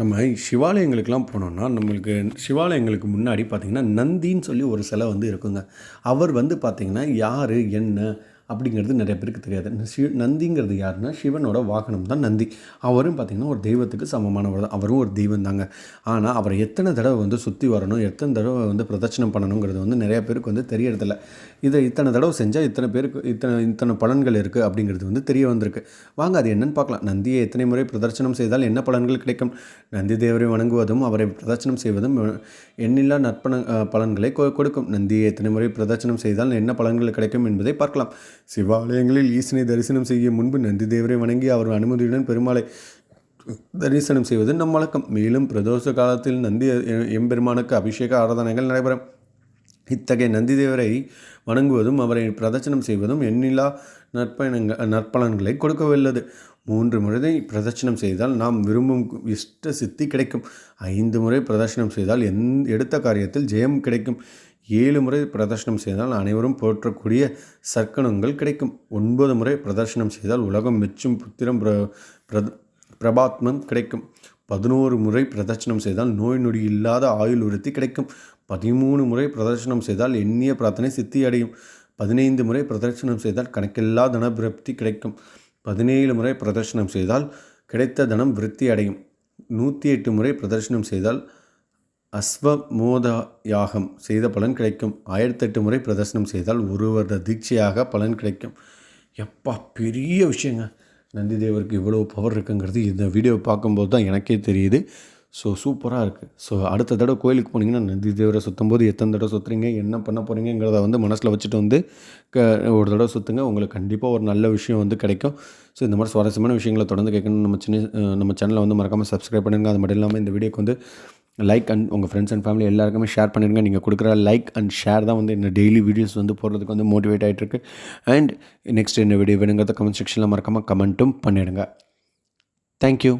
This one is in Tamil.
நம்ம சிவாலயங்களுக்கெலாம் போனோம்னா நம்மளுக்கு சிவாலயங்களுக்கு முன்னாடி பார்த்திங்கன்னா நந்தின்னு சொல்லி ஒரு சிலை வந்து இருக்குங்க. அவர் வந்து பார்த்திங்கன்னா யார் என்ன அப்படிங்கிறது நிறைய பேருக்கு தெரியாது. இந்த நந்திங்கிறது யாருன்னா சிவனோட வாகனம் தான் நந்தி. அவரும் பார்த்திங்கன்னா ஒரு தெய்வத்துக்கு சமமானவர் தான். அவரும் ஒரு தெய்வம் தாங்க. ஆனால் அவரை எத்தனை தடவை வந்து சுற்றி வரணும் எத்தனை தடவை வந்து பிரதட்சணம் பண்ணணுங்கிறது வந்து நிறைய பேருக்கு வந்து தெரியறதில்ல. இதை இத்தனை தடவை செஞ்சால் இத்தனை பேருக்கு இத்தனை இத்தனை பலன்கள் இருக்குது அப்படிங்கிறது வந்து தெரிய வந்திருக்கு. வாங்க அது என்னன்னு பார்க்கலாம். நந்தியை எத்தனை முறை பிரதர்சனம் செய்தால் என்ன பலன்கள் கிடைக்கும்? நந்தி தேவரை வணங்குவதும் அவரை பிரதட்சணம் செய்வதும் எண்ணில்லா நற்பண பலன்களை கொ- கொடுக்கும். நந்தியை எத்தனை முறை பிரதட்சணம் செய்தால் என்ன பலன்கள் கிடைக்கும் என்பதை பார்க்கலாம். சிவாலயங்களில் ஈசனை தரிசனம் செய்ய முன்பு நந்தி தேவரை வணங்கி அவர் அனுமதியுடன் பெருமாளை தரிசனம் செய்வது நம் வழக்கம். மேலும் பிரதோஷ காலத்தில் நந்தி எம்பெருமானுக்கு அபிஷேக ஆராதனைகள் நடைபெறும். இத்தகைய நந்திதேவரை வணங்குவதும் அவரை பிரதட்சணம் செய்வதும் எண்ணிலா நற்பயணங்க நற்பலன்களை கொடுக்க வல்லது மூன்று முறை பிரதட்சணம் செய்தால் நாம் விரும்பும் இஷ்ட சித்தி கிடைக்கும். ஐந்து முறை பிரதட்சணம் செய்தால் எந் எடுத்த காரியத்தில் ஜெயம் கிடைக்கும். ஏழு முறை பிரதர்ஷனம் செய்தால் அனைவரும் போற்றக்கூடிய சர்க்கணங்கள் கிடைக்கும். ஒன்பது முறை பிரதர்ஷனம் செய்தால் உலகம் மெச்சும் புத்திரம் பிர பிரத பிரபாத்மம் கிடைக்கும். பதினோரு முறை பிரதட்சணம் செய்தால் நோய் நொடி இல்லாத ஆயுள் உறுதி கிடைக்கும். பதிமூணு முறை பிரதர்ஷனம் செய்தால் எண்ணிய பிரார்த்தனை சித்தி அடையும். பதினைந்து முறை பிரதர்ஷனம் செய்தால் கணக்கில்லா தன கிடைக்கும். பதினேழு முறை பிரதர்ஷனம் செய்தால் கிடைத்த தனம் விருத்தி அடையும். நூற்றி எட்டு முறை பிரதர்ஷனம் செய்தால் அஸ்வமோத யாகம் செய்த பலன் கிடைக்கும். ஆயிரத்தெட்டு முறை பிரதர்சனம் செய்தால் ஒரு வருட தீட்சையாக பலன் கிடைக்கும். எப்பா பெரிய விஷயங்க. நந்தி தேவருக்கு இவ்வளோ பவர் இருக்குங்கிறது இந்த வீடியோவை பார்க்கும்போது தான் எனக்கே தெரியுது. ஸோ சூப்பராக இருக்குது ஸோ அடுத்த தடவை கோயிலுக்கு போனீங்கன்னா நந்தி தேவரை சுற்றும் போது எத்தனை தடவை சுற்றுறீங்க என்ன பண்ண போகிறீங்கிறத வந்து மனசில் வச்சுட்டு வந்து க ஒரு தடவை சுற்றுங்க உங்களுக்கு கண்டிப்பாக ஒரு நல்ல விஷயம் வந்து கிடைக்கும். ஸோ இந்த மாதிரி சுவாரஸ்யமான விஷயங்களை தொடர்ந்து கேட்கணும் நம்ம சின்ன நம்ம சேனலை வந்து மறக்காமல் சப்ஸ்கிரைப் பண்ணுங்க அது மட்டும் இல்லாமல் இந்த வீடியோக்கு வந்து லைக் அண்ட் உங்கள் ஃப்ரெண்ட்ஸ் அண்ட் ஃபேமிலி எல்லாருக்குமே ஷேர் பண்ணிடுங்க. நீங்கள் கொடுக்குற லைக் அண்ட் ஷேர் தான் வந்து என்ன டெய்லி வீடியோஸ் வந்து போடுறதுக்கு வந்து மோட்டிவேட் ஆகிட்டுருக்கு அண்ட் நெக்ஸ்ட் என்ன வீடியோ வேணுங்கிறத கமெண்ட் செக்ஷனில் மறக்காமல் கமெண்ட்டும் பண்ணிடுங்க. தேங்க்யூ